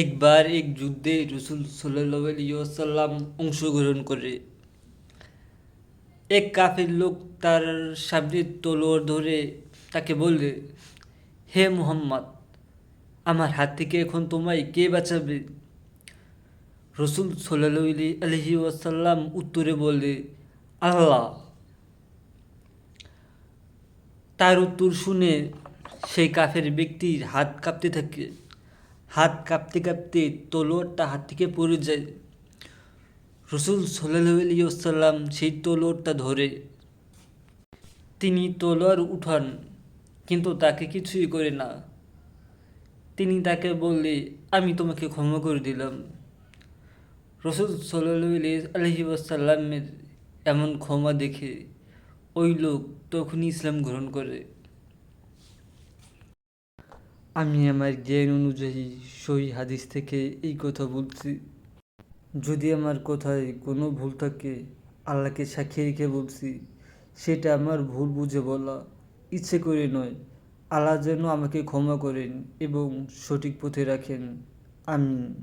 একবার এক যুদ্ধে রসুল সাল্লাম অংশগ্রহণ করে। এক কাফের লোক তার সামনে তলোয়ার ধরে তাকে বললে, হে মুহাম্মদ, আমার হাত থেকে এখন তোমায় কে বাঁচাবে? রসুল সাল্লাহ আলহি ওয়াসাল্লাম উত্তরে বললে, আল্লাহ। তার উত্তর শুনে সেই কাফের ব্যক্তির হাত কাঁপতে থাকে। হাত কাঁপতে কাঁপতে তলোয়ারটা হাত থেকে পড়ে যায়। রসুল সাল্লাম সেই তলোয়ারটা ধরে। তিনি তলোয়ার উঠান, কিন্তু তাকে কিছুই করে না। তিনি তাকে বললে, আমি তোমাকে ক্ষমা করে দিলাম। রসুল সাল্লাহ আলহি ওয়াসাল্লামের এমন ক্ষমা দেখে ওই লোক তখনই ইসলাম গ্রহণ করে। আমি আমার জ্ঞান অনুযায়ী সহি হাদিস থেকে এই কথা বলছি। যদি আমার কথায় কোনো ভুল থাকে, আল্লাহকে সাক্ষী রেখে বলছি, সেটা আমার ভুল বুঝে বলা ইচ্ছে করে নয়। আল্লাহ যেন আমাকে ক্ষমা করেন এবং সঠিক পথে রাখেন। আমিন।